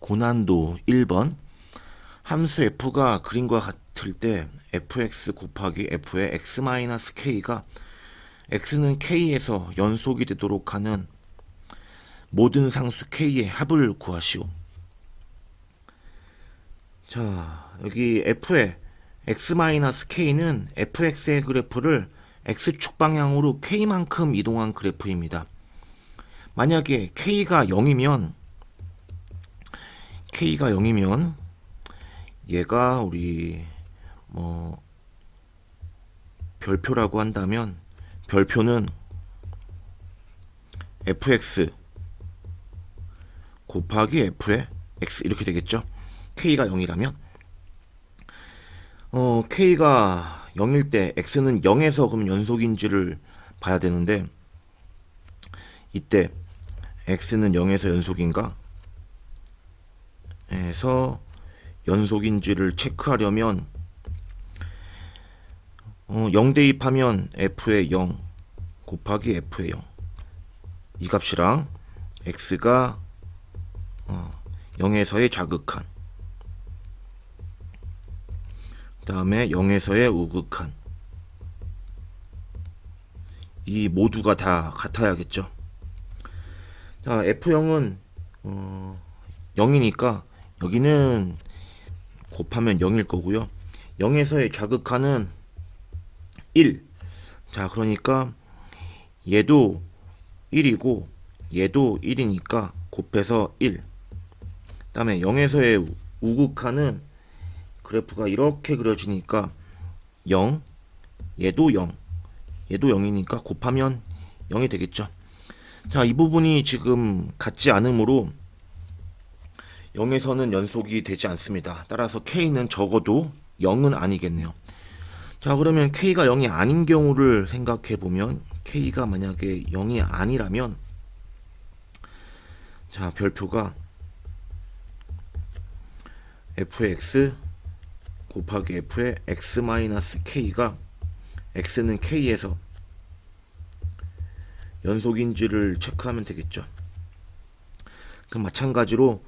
고난도 1번 함수 f가 그림과 같을 때 fx 곱하기 f의 x-k가 x는 k에서 연속이 되도록 하는 모든 상수 k의 합을 구하시오. 자, 여기 f의 x-k는 fx의 그래프를 x축 방향으로 k만큼 이동한 그래프입니다. 만약에 k가 0이면 k가 0이면 얘가 우리 뭐 별표라고 한다면 별표는 fx 곱하기 f의 x 이렇게 되겠죠. k가 0이라면 어 k가 0일 때 x는 0에서 그럼 연속인지를 봐야 되는데 이때 x는 0에서 연속인가? 에서 연속인지를 체크하려면 어, 0 대입하면 f의 0 곱하기 f의 0 이 값이랑 x가 어, 0에서의 자극한 그 다음에 0에서의 우극한. 이 모두가 다 같아야겠죠? 자 f0은 어, 0이니까 여기는 곱하면 0일 거고요. 0에서의 자극하는 1 자 그러니까 얘도 1이고 얘도 1이니까 곱해서 1 다음에 0에서의 우극하는 그래프가 이렇게 그려지니까 0 얘도 0 얘도 0이니까 곱하면 0이 되겠죠. 자 이 부분이 지금 같지 않으므로 0에서는 연속이 되지 않습니다 따라서 K는 적어도 0은 아니겠네요 자 그러면 K가 0이 아닌 경우를 생각해 보면 K가 만약에 0이 아니라면 자 별표가 f의 x 곱하기 f의 x 마이너스 k가 x는 k에서 연속인지를 체크하면 되겠죠. 그 마찬가지로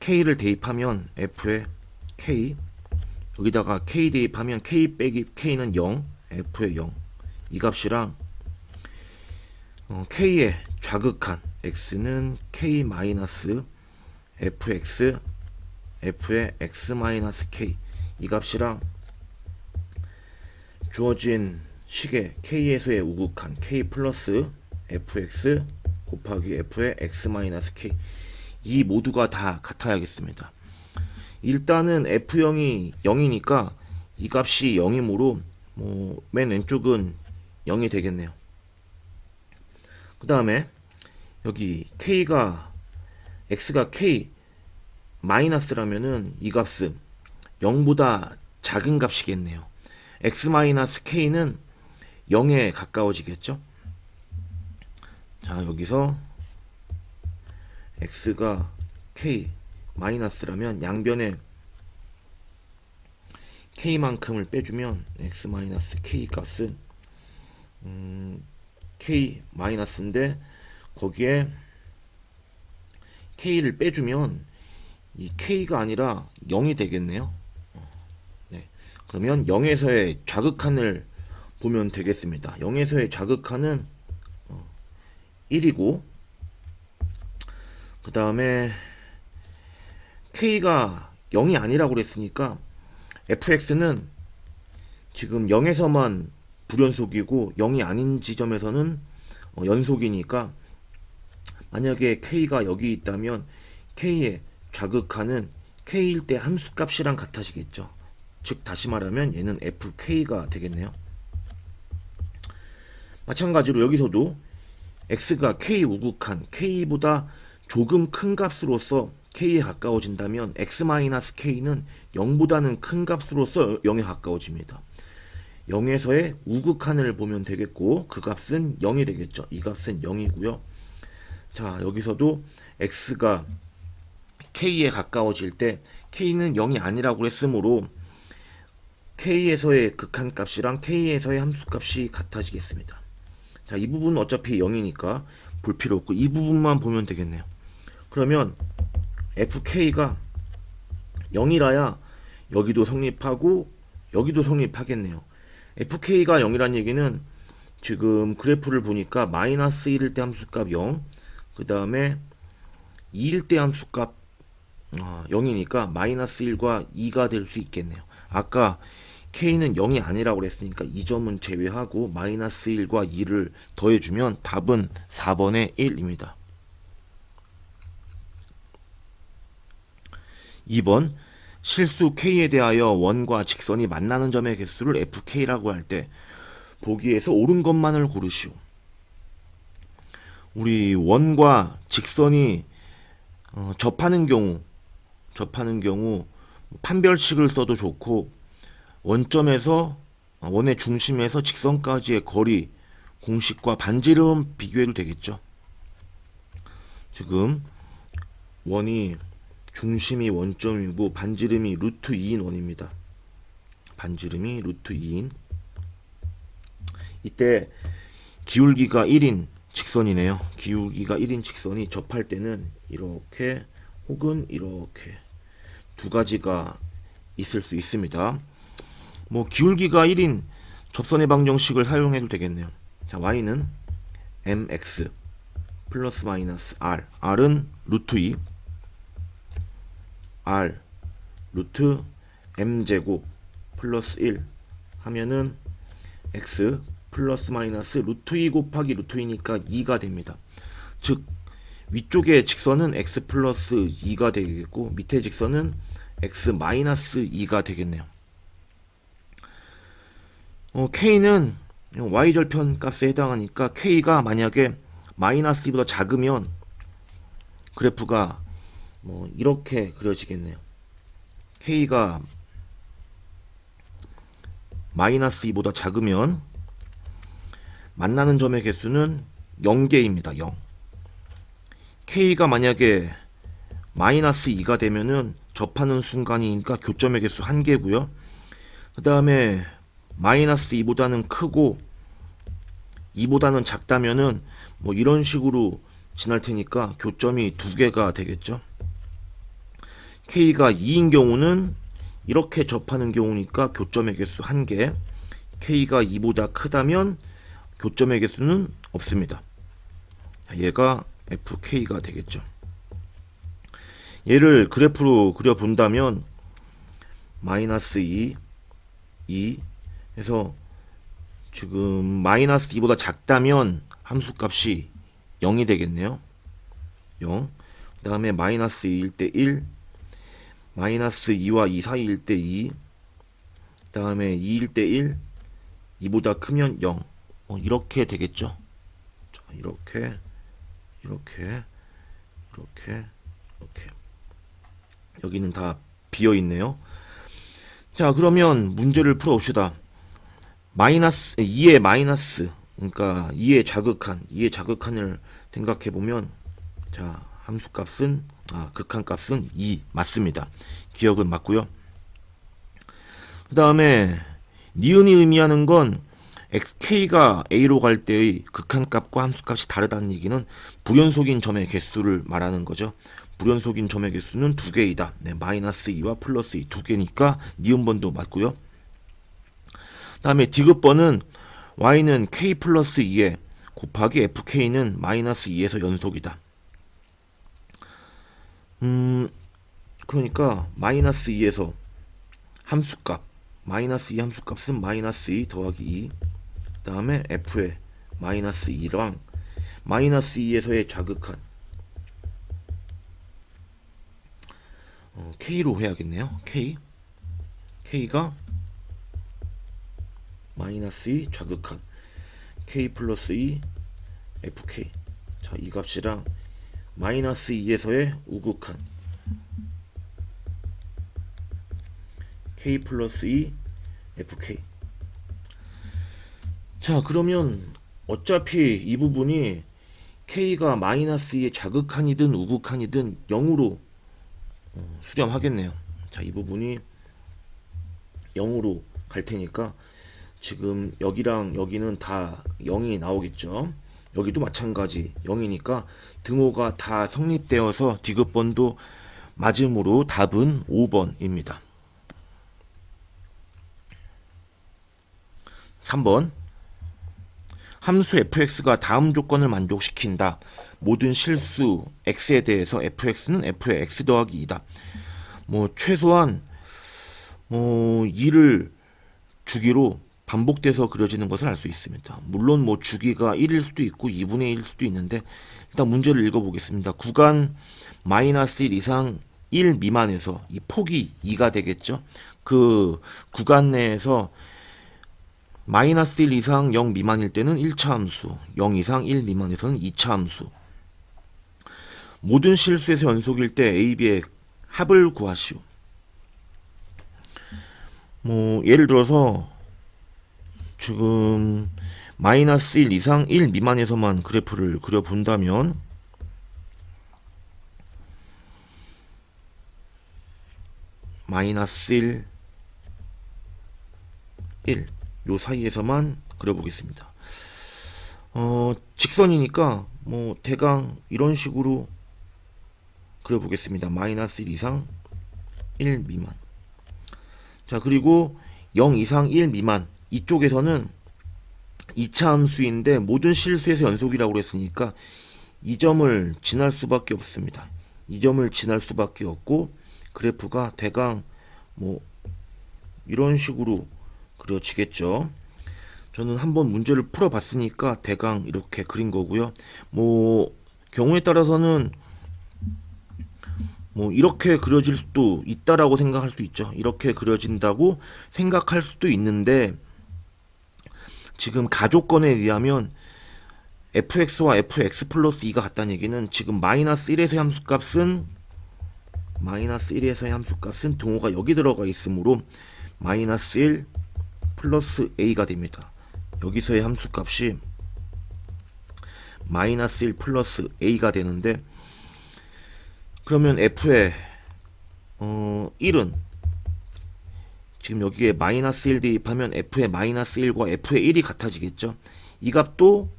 k를 대입하면 f의 k 여기다가 k 대입하면 k 빼기 k는 0 f의 0이 값이랑 어, k의 좌극한 x는 k 마이너스 fx f의 x 마이너스 k. 이 값이랑 주어진 식의 k에서의 우극한 k 플러스 fx 곱하기 f의 x 마이너스 k 이 모두가 다 같아야겠습니다. 일단은 f0이 0이니까 이 값이 0이므로 뭐 맨 왼쪽은 0이 되겠네요. 그 다음에 여기 k가 x가 k 마이너스라면은 이 값은 0보다 작은 값이겠네요. x 마이너스 k는 0에 가까워지겠죠? 자, 여기서 x가 k 마이너스라면 양변에 k만큼을 빼주면 x 마이너스 k 값은 음, k 마이너스인데 거기에 k를 빼주면 이 k가 아니라 0이 되겠네요. 어, 네. 그러면 0에서의 좌극한을 보면 되겠습니다. 0에서의 좌극한은 1이고 그 다음에 k가 0이 아니라고 그랬으니까 fx는 지금 0에서만 불연속이고 0이 아닌 지점에서는 어, 연속이니까 만약에 k가 여기 있다면 k의 좌극하는 k일 때 함수값이랑 같아지겠죠. 즉 다시 말하면 얘는 fk가 되겠네요. 마찬가지로 여기서도 x가 k 우극한 k보다 조금 큰 값으로서 k에 가까워진다면 x-k는 0보다는 큰 값으로서 0에 가까워집니다. 0에서의 우극한을 보면 되겠고 그 값은 0이 되겠죠. 이 값은 0이고요. 자 여기서도 x가 k에 가까워질 때 k는 0이 아니라고 했으므로 k에서의 극한값이랑 k에서의 함수값이 같아지겠습니다. 자, 이 부분은 어차피 0이니까 볼 필요 없고 이 부분만 보면 되겠네요. 그러면 FK가 0이라야 여기도 성립하고 여기도 성립하겠네요. FK가 0이란 얘기는 지금 그래프를 보니까 마이너스 1일 때 함수값 0, 그 다음에 2일 때 함수값 아, 0이니까 마이너스 1과 2가 될 수 있겠네요. 아까 K는 0이 아니라고 그랬으니까 이 점은 제외하고 마이너스 1과 2를 더해주면 답은 4번의 1입니다. 2번 실수 K에 대하여 원과 직선이 만나는 점의 개수를 FK라고 할 때 보기에서 옳은 것만을 고르시오. 우리 원과 직선이 어, 접하는 경우 접하는 경우 판별식을 써도 좋고 원점에서 어, 원의 중심에서 직선까지의 거리 공식과 반지름 비교해도 되겠죠. 지금 원이 중심이 원점이고 반지름이 루트 2인 원입니다. 반지름이 루트 2인 이때 기울기가 1인 직선이네요. 기울기가 1인 직선이 접할 때는 이렇게 혹은 이렇게 두 가지가 있을 수 있습니다. 뭐 기울기가 1인 접선의 방정식을 사용해도 되겠네요. 자, y는 mx 플러스 마이너스 r r은 루트 2 r 루트 m 제곱 플러스 1 하면은 x 플러스 마이너스 루트 2 곱하기 루트 2니까 2가 됩니다. 즉 위쪽의 직선은 x 플러스 2가 되겠고 밑에 직선은 x 마이너스 2가 되겠네요. 어, k는 y절편 값에 해당하니까 k가 만약에 마이너스 2보다 작으면 그래프가 뭐 이렇게 그려지겠네요. k가 마이너스 2보다 작으면 만나는 점의 개수는 0개입니다. 0. k가 만약에 마이너스 2가 되면은 접하는 순간이니까 교점의 개수 1개고요. 그 다음에 마이너스 2보다는 크고 2보다는 작다면은 뭐 이런 식으로 지날 테니까 교점이 2개가 되겠죠. K가 2인 경우는 이렇게 접하는 경우니까 교점의 개수 1개. k가 2보다 크다면 교점의 개수는 없습니다. 얘가 fk가 되겠죠. 얘를 그래프로 그려본다면 마이너스 2, 2 해서 지금 마이너스 2보다 작다면 함수값이 0이 되겠네요. 0. 그 다음에 마이너스 2일 때 1, 마이너스 2와 2 사이일 때 2, 그 다음에 2일 때 1, 2보다 크면 0. 어, 이렇게 되겠죠. 자, 이렇게, 이렇게, 이렇게, 이렇게. 여기는 다 비어 있네요. 자, 그러면 문제를 풀어봅시다. 마이너스, 2의 마이너스, 그러니까 2의 자극한, 2의 자극한을 생각해 보면, 자, 함수 값은, 아, 극한값은 2 맞습니다. 기억은 맞고요. 그 다음에 니은이 의미하는 건 xk가 a로 갈 때의 극한값과 함수값이 다르다는 얘기는 불연속인 점의 개수를 말하는 거죠. 불연속인 점의 개수는 두 개이다. 네, 마이너스 2와 플러스 2 두 개니까 니은번도 맞고요. 그 다음에 디귿번은 y는 k 플러스 2에 곱하기 fk는 마이너스 2에서 연속이다. 음, 그러니까 마이너스 2에서 함수값 마이너스 2 함수값은 마이너스 2 더하기 2 다음에 f의 마이너스 2랑 마이너스 2에서의 자극한 어, k로 해야겠네요. k k가 마이너스 2 자극한 k 플러스 2 fk. 자 이 값이랑 마이너스 2에서의 우극한 k 플러스 2 fk 자 그러면 어차피 이 부분이 k가 마이너스 2의 자극한이든 우극한이든 0으로 어, 수렴하겠네요. 자 이 부분이 0으로 갈 테니까 지금 여기랑 여기는 다 0이 나오겠죠 여기도 마찬가지 0이니까 등호가 다 성립되어서 디귿번도 맞음으로 답은 5번입니다. 3번 함수 fx가 다음 조건을 만족시킨다. 모든 실수 x에 대해서 fx는 f의 x 더하기 2다. 뭐 최소한 뭐 2를 주기로 반복돼서 그려지는 것을 알 수 있습니다. 물론 뭐 주기가 1일 수도 있고 2분의 1일 수도 있는데 일단 문제를 읽어보겠습니다. 구간 마이너스 1 이상 1 미만에서 이 폭이 2가 되겠죠. 그 구간 내에서 마이너스 1 이상 0 미만일 때는 1차 함수, 0 이상 1 미만에서는 2차 함수. 모든 실수에서 연속일 때 A, B의 합을 구하시오. 뭐 예를 들어서 지금 마이너스 1 이상 1 미만에서만 그래프를 그려본다면 마이너스 1, 1, 요 사이에서만 그려보겠습니다. 어, 직선이니까 뭐 대강 이런 식으로 그려보겠습니다. 마이너스 1 이상 1 미만. 자, 그리고 0 이상 1 미만. 이쪽에서는 2차 함수인데 모든 실수에서 연속이라고 그랬으니까 이 점을 지날 수밖에 없습니다. 이 점을 지날 수밖에 없고 그래프가 대강 뭐 이런 식으로 그려지겠죠. 저는 한번 문제를 풀어봤으니까 대강 이렇게 그린 거고요. 뭐 경우에 따라서는 뭐 이렇게 그려질 수도 있다라고 생각할 수 있죠. 이렇게 그려진다고 생각할 수도 있는데 지금 가조건에 의하면 fx와 fx 플러스 2가 같다는 얘기는 지금 마이너스 1에서의 함수값은 마이너스 1에서의 함수값은 등호가 여기 들어가 있으므로 마이너스 1 플러스 a가 됩니다. 여기서의 함수값이 마이너스 1 플러스 a가 되는데 그러면 f의 어 1은 지금 여기에 마이너스 1 대입하면 f의 마이너스 1과 f의 1이 같아지겠죠. 이 값도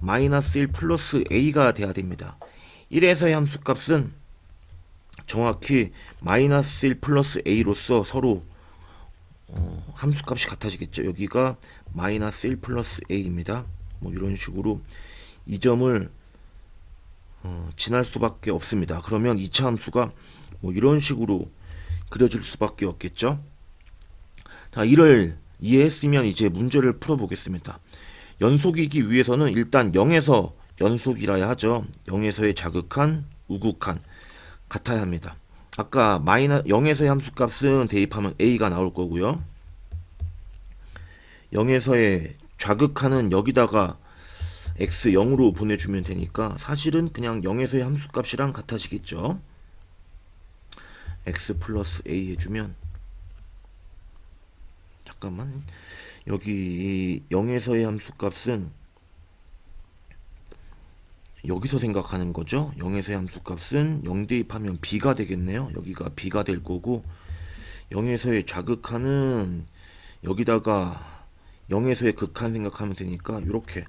마이너스 1 플러스 a가 돼야 됩니다. 1에서의 함수값은 정확히 마이너스 1 플러스 a로서 서로 어, 함수값이 같아지겠죠. 여기가 마이너스 1 플러스 a입니다. 뭐 이런 식으로 이 점을 어, 지날 수밖에 없습니다. 그러면 2차 함수가 뭐 이런 식으로 그려질 수밖에 없겠죠. 자, 이를 이해했으면 이제 문제를 풀어보겠습니다. 연속이기 위해서는 일단 0에서 연속이라야 하죠. 0에서의 자극한, 우극한 같아야 합니다. 아까 마이너 0에서의 함수값은 대입하면 a가 나올 거고요. 0에서의 좌극하는 여기다가 x 0으로 보내주면 되니까 사실은 그냥 0에서의 함수값이랑 같아지겠죠. x 플러스 a 해주면 잠깐만 여기 0에서의 함수값은 여기서 생각하는 거죠. 0에서의 함수값은 0 대입하면 b가 되겠네요. 여기가 b가 될 거고 0에서의 좌극하는 여기다가 0에서의 극한 생각하면 되니까 이렇게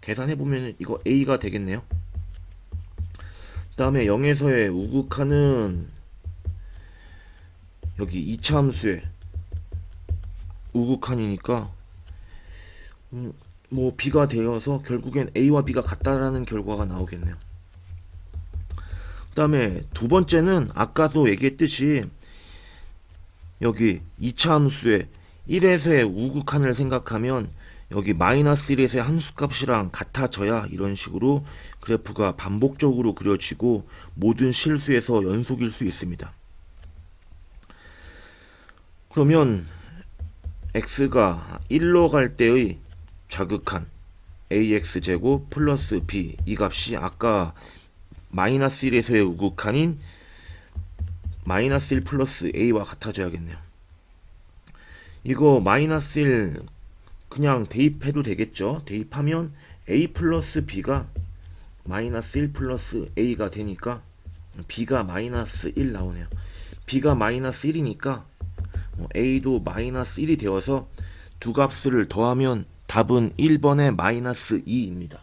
계산해 보면 이거 a가 되겠네요. 그 다음에 0에서의 우극하는 여기 2차 함수의 우극한이니까 음, 뭐 b가 되어서 결국엔 a와 b가 같다라는 결과가 나오겠네요. 그 다음에 두 번째는 아까도 얘기했듯이 여기 2차 함수의 1에서의 우극한을 생각하면 여기 마이너스 1에서의 함수값이랑 같아져야 이런 식으로 그래프가 반복적으로 그려지고 모든 실수에서 연속일 수 있습니다. 그러면 x가 1로 갈 때의 좌극한 ax 제곱 플러스 b 이 값이 아까 마이너스 1에서의 우극한인 마이너스 1 플러스 a와 같아져야겠네요. 이거 마이너스 1 그냥 대입해도 되겠죠. 대입하면 a 플러스 b가 마이너스 1 플러스 a가 되니까 b가 마이너스 1 나오네요. b가 마이너스 1이니까 a도 마이너스 1이 되어서 두 값을 더하면 답은 1번의 마이너스 2입니다.